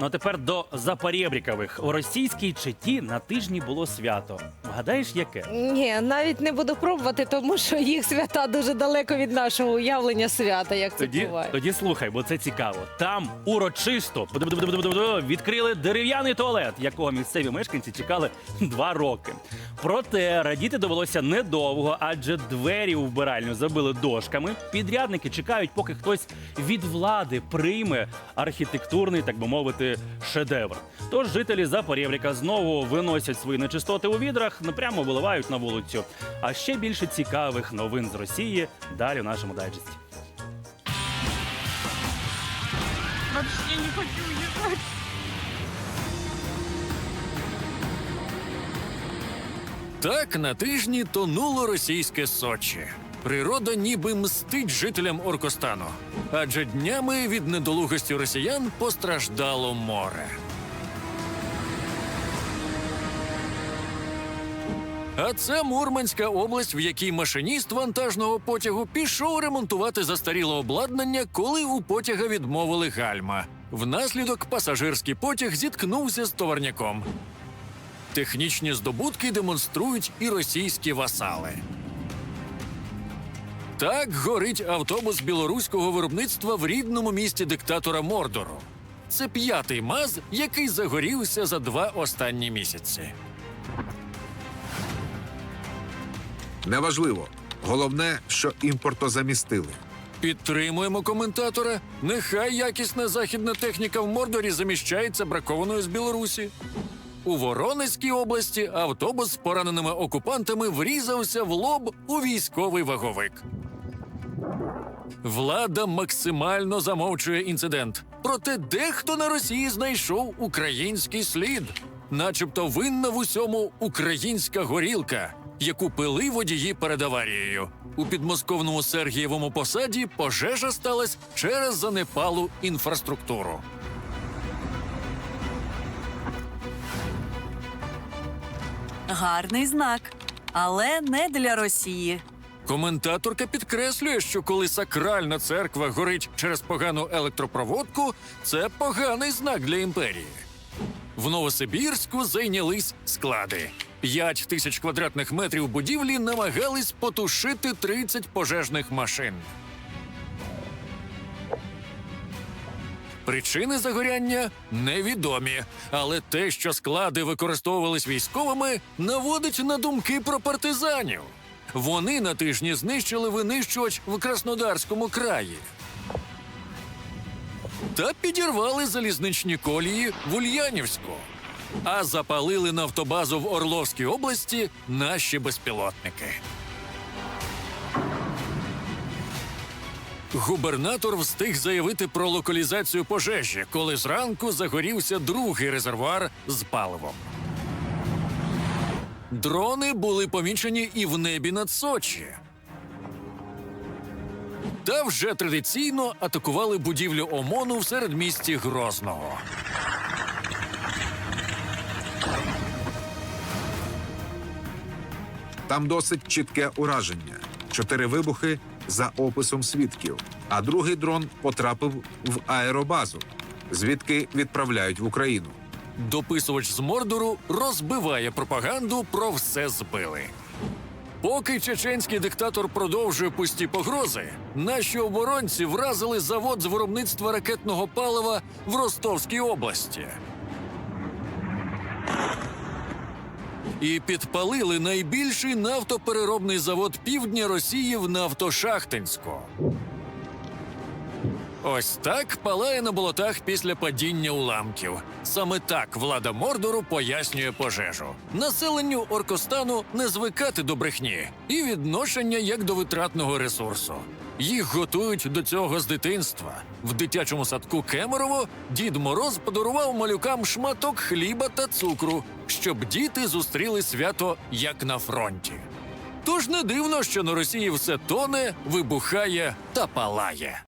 Ну а тепер до Запорєбрікових. У російській четі на тижні було свято. Вгадаєш, яке? Ні, навіть не буду пробувати, тому що їх свята дуже далеко від нашого уявлення свята, як це Тоді, буває. тоді слухай, бо це цікаво. Там урочисто відкрили дерев'яний туалет, якого місцеві мешканці чекали два роки. Проте радіти довелося недовго, адже двері у вбиральню забили дошками. Підрядники чекають, поки хтось від влади прийме архітектурний, так би мовити, шедевр. Тож жителі Запорєвріка знову виносять свої нечистоти у відрах, прямо виливають на вулицю. А ще більше цікавих новин з Росії далі в нашому дайджесті. Вообще не хочу уезжать. Так на тижні тонуло російське Сочі. Природа ніби мстить жителям Оркостану, адже днями від недолугості росіян постраждало море. А це Мурманська область, в якій машиніст вантажного потягу пішов ремонтувати застаріле обладнання, коли у потяга відмовили гальма. Внаслідок пасажирський потяг зіткнувся з товарняком. Технічні здобутки демонструють і російські васали. Так горить автобус білоруського виробництва в рідному місті диктатора Мордору. Це п'ятий МАЗ, який загорівся за два останні місяці. Неважливо. Головне, що імпортозамістили. Підтримуємо коментатора. Нехай якісна західна техніка в Мордорі заміщається бракованою з Білорусі. У Воронезькій області автобус з пораненими окупантами врізався в лоб у військовий ваговик. Влада максимально замовчує інцидент. Проте дехто на Росії знайшов український слід, начебто винна в усьому українська горілка, яку пили водії перед аварією. У підмосковному Сергієвому посаді пожежа сталася через занепалу інфраструктуру. Гарний знак, але не для Росії. Коментаторка підкреслює, що коли сакральна церква горить через погану електропроводку, це поганий знак для імперії. В Новосибірську зайнялись склади. П'ять тисяч квадратних метрів будівлі намагались потушити 30 пожежних машин. Причини загоряння невідомі, але те, що склади використовувались військовими, наводить на думки про партизанів. Вони на тижні знищили винищувач в Краснодарському краї. Та підірвали залізничні колії в Ульянівську, а запалили нафтобазу в Орловській області наші безпілотники. Губернатор встиг заявити про локалізацію пожежі, коли зранку загорівся другий резервуар з паливом. Дрони були помічені і в небі над Сочі. Та вже традиційно атакували будівлю ОМОНу в середмісті Грозного. Там досить чітке ураження: чотири вибухи за описом свідків. А другий дрон потрапив в аеробазу, звідки відправляють в Україну. Дописувач з Мордору розбиває пропаганду про все збили. Поки чеченський диктатор продовжує пусті погрози, наші оборонці вразили завод з виробництва ракетного палива в Ростовській області. І підпалили найбільший нафтопереробний завод півдня Росії в Нафтошахтинську. Ось так палає на болотах після падіння уламків. Саме так влада Мордору пояснює пожежу. Населенню Оркостану не звикати до брехні і відношення як до витратного ресурсу. Їх готують до цього з дитинства. В дитячому садку Кемерово дід Мороз подарував малюкам шматок хліба та цукру, щоб діти зустріли свято як на фронті. Тож не дивно, що на Росії все тоне, вибухає та палає.